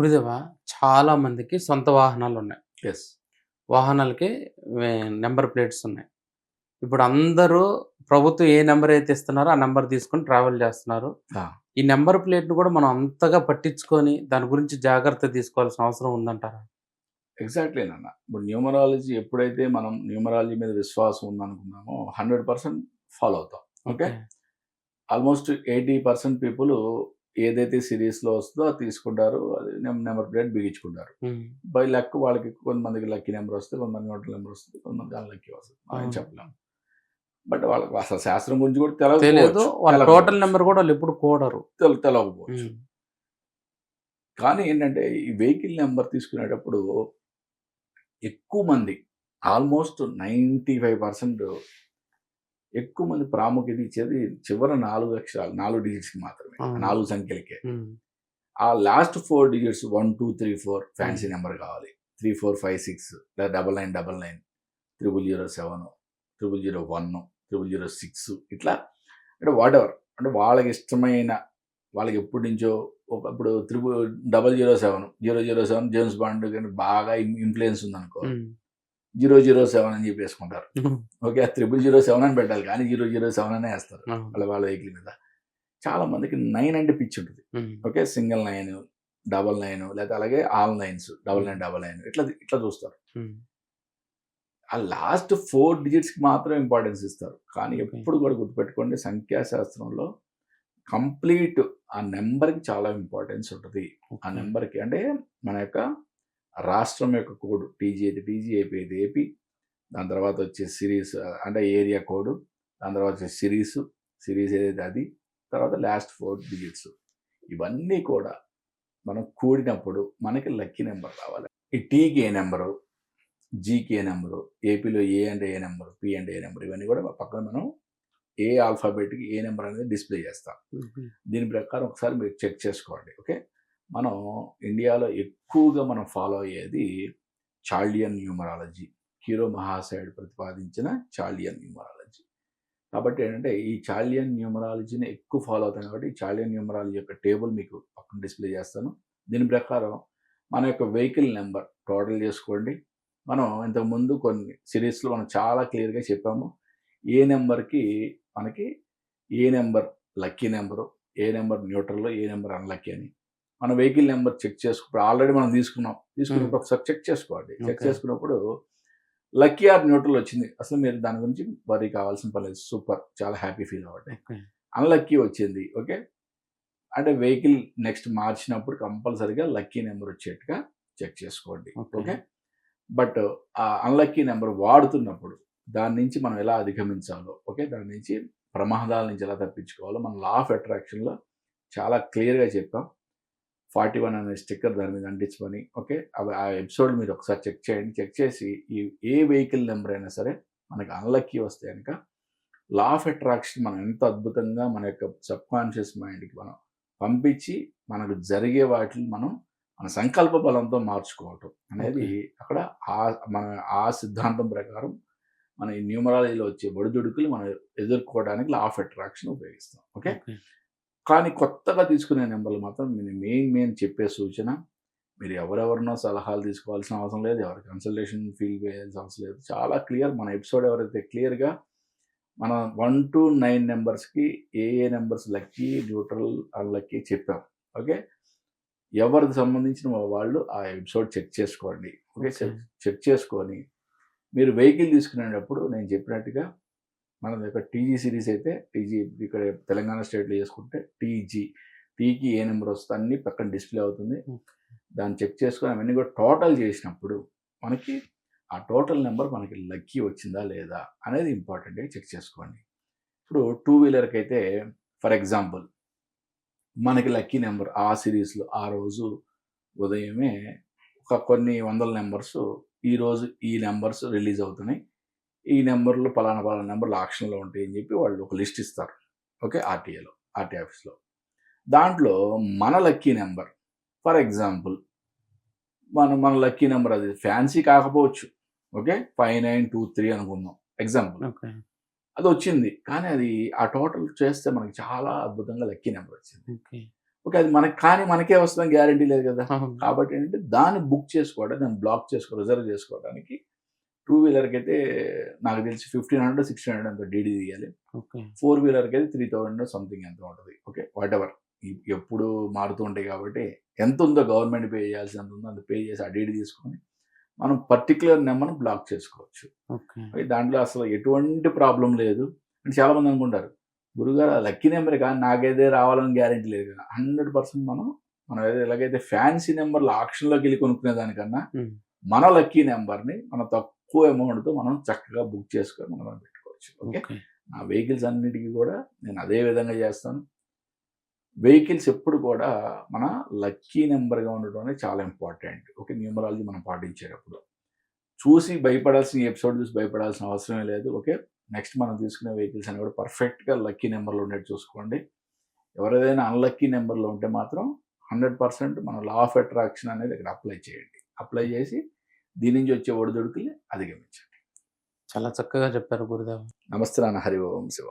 గురుదేవ చాలా మందికి సొంత వాహనాలు ఉన్నాయి ఎస్ వాహనాలకి నెంబర్ ప్లేట్స్ ఉన్నాయి. ఇప్పుడు అందరూ ప్రభుత్వం ఏ నెంబర్ అయితే ఇస్తున్నారో ఆ నెంబర్ తీసుకొని ట్రావెల్ చేస్తున్నారు. ఈ నెంబర్ ప్లేట్ను కూడా మనం అంతగా పట్టించుకొని దాని గురించి జాగ్రత్త తీసుకోవాల్సిన అవసరం ఉందంటారా? ఎగ్జాక్ట్లీ నాన్న. ఇప్పుడు న్యూమరాలజీ ఎప్పుడైతే మనం న్యూమరాలజీ మీద విశ్వాసం ఉందనుకున్నామో హండ్రెడ్ పర్సెంట్ ఫాలో అవుతాం. Okay. Almost eighty percent people ఏదైతే సిరీస్లో వస్తుందో అది తీసుకుంటారు. అది నెంబర్ ప్లేట్ బిగించుకుంటారు. బై లక్ వాళ్ళకి కొంతమందికి లక్కీ నెంబర్ వస్తుంది కొంతమంది నోట్ల నెంబర్ వస్తుంది. కొంతమంది అన్లక్కీ వస్తుంది. చెప్పలేము. బట్ వాళ్ళకి అసలు శాస్త్రం గురించి కూడా తెలియదు వాళ్ళ టోటల్ నెంబర్ కూడా వాళ్ళు ఎప్పుడు కూడరు. తెలియకపోవచ్చు ఉమ్, కానీ ఏంటంటే ఈ వెహికల్ నెంబర్ తీసుకునేటప్పుడు ఎక్కువ మంది ఆల్మోస్ట్ నైంటీ ఫైవ్ పర్సెంట్ ఎక్కువ మంది ప్రాముఖ్యత ఇచ్చేది చివరి నాలుగు అక్షరాలు నాలుగు డిజిట్స్కి మాత్రమే. నాలుగు సంఖ్యలకే. ఆ last four digits one two three four fancy number కావాలి. త్రీ ఫోర్ ఫైవ్ సిక్స్ లేదా double nine double nine triple zero seven triple zero one triple zero six ఇట్లా అంటే వాట్ ఎవర్ అంటే వాళ్ళకి ఇష్టమైన వాళ్ళకి ఎప్పటి నుంచో ఒక ఇప్పుడు triple double zero seven zero zero seven James Bond కానీ బాగా ఇన్ఫ్లుయెన్స్ ఉందనుకో జీరో జీరో సెవెన్ అని చెప్పి వేసుకుంటారు ఓకే త్రిబుల్ జీరో సెవెన్ అని పెట్టాలి కానీ జీరో జీరో సెవెన్ అనే వేస్తారు వాళ్ళ వాళ్ళ వెహికల్ మీద. చాలా మందికి నైన్ అంటే పిచ్చి ఉంటుంది. Okay single nine double nine లేదా అలాగే all nines double nine double nine ఇట్లా ఇట్లా చూస్తారు. ఆ లాస్ట్ ఫోర్ డిజిట్స్కి మాత్రం ఇంపార్టెన్స్ ఇస్తారు. కానీ. ఎప్పుడు కూడా గుర్తుపెట్టుకోండి సంఖ్యాశాస్త్రంలో కంప్లీట్ ఆ నెంబర్కి చాలా ఇంపార్టెన్స్ ఉంటుంది. ఆ. నెంబర్కి అంటే మన యొక్క రాష్ట్రం యొక్క కోడ్ టీజీ అయితే టీజీ ఏపీ అయితే ఏపీ. దాని తర్వాత వచ్చే సిరీస్ అంటే ఏరియా కోడ్. దాని తర్వాత వచ్చే సిరీస్ సిరీస్ ఏదైతే అది తర్వాత లాస్ట్ ఫోర్ డిజిట్స్. ఇవన్నీ కూడా మనం కూడినప్పుడు మనకి లక్కీ నెంబర్ రావాలి ఈ టీకి ఏ నెంబరు జీకి ఏ నెంబరు ఏపీలో ఏ అంటే ఏ నెంబరు పి అంటే ఏ నెంబర్ ఇవన్నీ కూడా పక్కన మనం ఏ ఆల్ఫాబెట్కి ఏ నెంబర్ అనేది డిస్ప్లే చేస్తాం. దీని ప్రకారం ఒకసారి మీరు చెక్ చేసుకోండి ఓకే? మనం ఇండియాలో ఎక్కువగా మనం ఫాలో అయ్యేది చాల్డియన్ న్యూమరాలజీ. హీరో మహాశయుడు ప్రతిపాదించిన చాల్డియన్ న్యూమరాలజీ. కాబట్టి ఏంటంటే ఈ చాలియన్ న్యూమరాలజీని ఎక్కువ ఫాలో అవుతాం కాబట్టి ఈ న్యూమరాలజీ యొక్క టేబుల్ మీకు పక్కన డిస్ప్లే చేస్తాను. దీని ప్రకారం మన యొక్క వెహికల్ నెంబర్ టోటల్ చేసుకోండి. మనం ఇంతకుముందు కొన్ని సిరీస్లో మనం చాలా క్లియర్గా చెప్పాము. ఏ నెంబర్కి మనకి ఏ నెంబర్ లక్కీ నెంబరు ఏ నెంబర్ న్యూట్రల్ ఏ నెంబర్ అన్లక్కీ అని. మన వెహికల్ నెంబర్ చెక్ చేసుకున్నప్పుడు ఆల్రెడీ మనం తీసుకున్నాం. తీసుకున్నప్పుడు ఒకసారి చెక్ చేసుకోండి చెక్. చేసుకున్నప్పుడు లక్కీ ఆర్ న్యూట్రల్ వచ్చింది. అసలు మీరు దాని గురించి వరీ కావాల్సిన పని లేదు సూపర్. చాలా హ్యాపీ ఫీల్ అవ్వండి. అన్లక్కీ వచ్చింది. ఓకే? అంటే వెహికల్ నెక్స్ట్ మార్చినప్పుడు కంపల్సరీగా లక్కీ నెంబర్ వచ్చేట్టుగా చెక్ చేసుకోండి. ఓకే. ఓకే? బట్ ఆ అన్లక్కీ నెంబర్ వాడుతున్నప్పుడు దాని నుంచి మనం ఎలా అధిగమించాలో ఓకే? దాని నుంచి ప్రమాదాల నుంచి ఎలా తప్పించుకోవాలో మన లా ఆఫ్ అట్రాక్షన్లో చాలా క్లియర్గా చెప్పాం. ఫార్టీ వన్ అనే స్టిక్కర్ దాని మీద అంటించమని ఓకే? అవి ఆ ఎపిసోడ్ మీరు ఒకసారి చెక్ చేయండి. చెక్ చేసి ఈ ఏ వెహికల్ నెంబర్ అయినా సరే మనకి అన్లక్కీ వస్తే కనుక లా ఆఫ్ అట్రాక్షన్ మనం ఎంత అద్భుతంగా మన యొక్క సబ్ కాన్షియస్ మైండ్కి మనం పంపించి మనకు జరిగే వాటిని మనం మన సంకల్ప బలంతో మార్చుకోవటం అనేది అక్కడ ఆ మన ఆ సిద్ధాంతం ప్రకారం మన ఈ న్యూమరాలజీలో వచ్చే ఒడిదుడుకులు మనం ఎదుర్కోవడానికి లా ఆఫ్ అట్రాక్షన్ ఉపయోగిస్తాం. ఓకే? ఓకే. కానీ కొత్తగా తీసుకునే నెంబర్లు మాత్రం మీరు మెయిన్ మెయిన్ చెప్పే సూచన మీరు ఎవరెవరినో సలహాలు తీసుకోవాల్సిన అవసరం లేదు ఎవరి కన్సల్టేషన్ ఫీల్ చేయాల్సిన అవసరం లేదు. చాలా క్లియర్ మన ఎపిసోడ్ ఎవరైతే క్లియర్గా మన వన్ టు నైన్ నెంబర్స్కి ఏ ఏ నెంబర్స్ లక్కీ న్యూట్రల్ అన్లక్కీ చెప్పాం. ఓకే? ఎవరికి సంబంధించిన వాళ్ళు ఆ ఎపిసోడ్ చెక్ చేసుకోండి. ఓకే. చెక్ చేసుకొని మీరు వెహికల్ తీసుకునేటప్పుడు నేను చెప్పినట్టుగా మన యొక్క టీజీ సిరీస్ అయితే టీజీ ఇక్కడ తెలంగాణ స్టేట్లో చేసుకుంటే టీజీ టీకి ఏ నెంబర్ వస్తుంది అన్ని పక్కన డిస్ప్లే అవుతుంది. ఓకే. దాన్ని చెక్ చేసుకొని అవన్నీ కూడా టోటల్ చేసినప్పుడు మనకి ఆ టోటల్ నెంబర్ మనకి లక్కీ వచ్చిందా లేదా అనేది ఇంపార్టెంట్గా చెక్ చేసుకోండి. ఇప్పుడు టూ వీలర్కి అయితే ఫర్ ఎగ్జాంపుల్ మనకి లక్కీ నెంబర్ ఆ సిరీస్లో ఆ రోజు ఉదయమే ఒక కొన్ని వందల నెంబర్స్ ఈరోజు ఈ నెంబర్స్ రిలీజ్ అవుతున్నాయి. ఈ నెంబర్లు పలానా పలానా నెంబర్లు ఆక్షన్లో ఉంటాయి అని చెప్పి వాళ్ళు ఒక లిస్ట్ ఇస్తారు. ఓకే? ఆర్టీఏలో ఆర్టీ ఆఫీస్లో. దాంట్లో మన లక్కీ నెంబర్ ఫర్ ఎగ్జాంపుల్ మన మన లక్కీ నెంబర్ అది ఫ్యాన్సీ కాకపోవచ్చు. Okay? Five nine two three అనుకుందాం. ఎగ్జాంపుల్. అది వచ్చింది. కానీ అది ఆ టోటల్ చేస్తే మనకి చాలా అద్భుతంగా లక్కీ నెంబర్ వచ్చింది. ఓకే. అది మనకి కానీ మనకే వస్తుందని గ్యారంటీ లేదు కదా. కాబట్టి ఏంటంటే దాన్ని బుక్ చేసుకోవడం దాన్ని బ్లాక్ చేసుకో రిజర్వ్ చేసుకోవడానికి టూ వీలర్కి అయితే నాకు తెలిసి ఫిఫ్టీన్ హండ్రెడ్ సిక్స్టీన్ హండ్రెడ్ అంత డీడీ తీయాలి. ఫోర్ వీలర్కి అయితే త్రీ థౌజండ్ సంథింగ్ ఎంత ఉంటుంది. Okay whatever. ఎప్పుడు మారుతూ ఉంటాయి కాబట్టి ఎంత ఉందో గవర్నమెంట్ పే చేయాల్సి ఎంత ఉందో అంత పే చేసి ఆ డీడీ తీసుకొని మనం పర్టికులర్ నెంబర్ను బ్లాక్ చేసుకోవచ్చు. దాంట్లో అసలు ఎటువంటి ప్రాబ్లం లేదు. అని చాలా మంది అనుకుంటారు గురుగారు లక్కీ నెంబర్ కానీ నాకైతే రావాలని గ్యారెంటీ లేదు కదా. హండ్రెడ్ పర్సెంట్ మనం మనం ఏదో ఎలాగైతే ఫ్యాన్సీ నెంబర్లు ఆప్షన్లోకి వెళ్ళి కొనుక్కునే దానికన్నా. మన లక్కీ నెంబర్ని మన తక్కువ అమౌంట్తో మనం చక్కగా బుక్ చేసుకొని మనం పెట్టుకోవచ్చు. ఓకే? ఓకే. నా వెహికల్స్ అన్నిటికీ కూడా నేను అదే విధంగా చేస్తాను. వెహికల్స్ ఎప్పుడు కూడా మన లక్కీ నెంబర్గా ఉండడం అనేది చాలా ఇంపార్టెంట్. ఓకే? న్యూమరాలజీ మనం పాటించేటప్పుడు. చూసి భయపడాల్సిన ఎపిసోడ్ చూసి భయపడాల్సిన అవసరమే లేదు. ఓకే? నెక్స్ట్ మనం తీసుకునే వెహికల్స్ అని కూడా పర్ఫెక్ట్గా లక్కీ నెంబర్లో ఉండేది చూసుకోండి. ఎవరైనా అన్లక్కీ నెంబర్లో ఉంటే మాత్రం హండ్రెడ్ పర్సెంట్ మన లా ఆఫ్ అట్రాక్షన్ అనేది ఇక్కడ అప్లై చేయండి. అప్లై చేసి దీని నుంచి వచ్చే ఒడిదుడుకులు అధిగమించండి. చాలా చక్కగా చెప్పారు గురుదేవ్. నమస్తే నాన్న హరి ఓం శివ.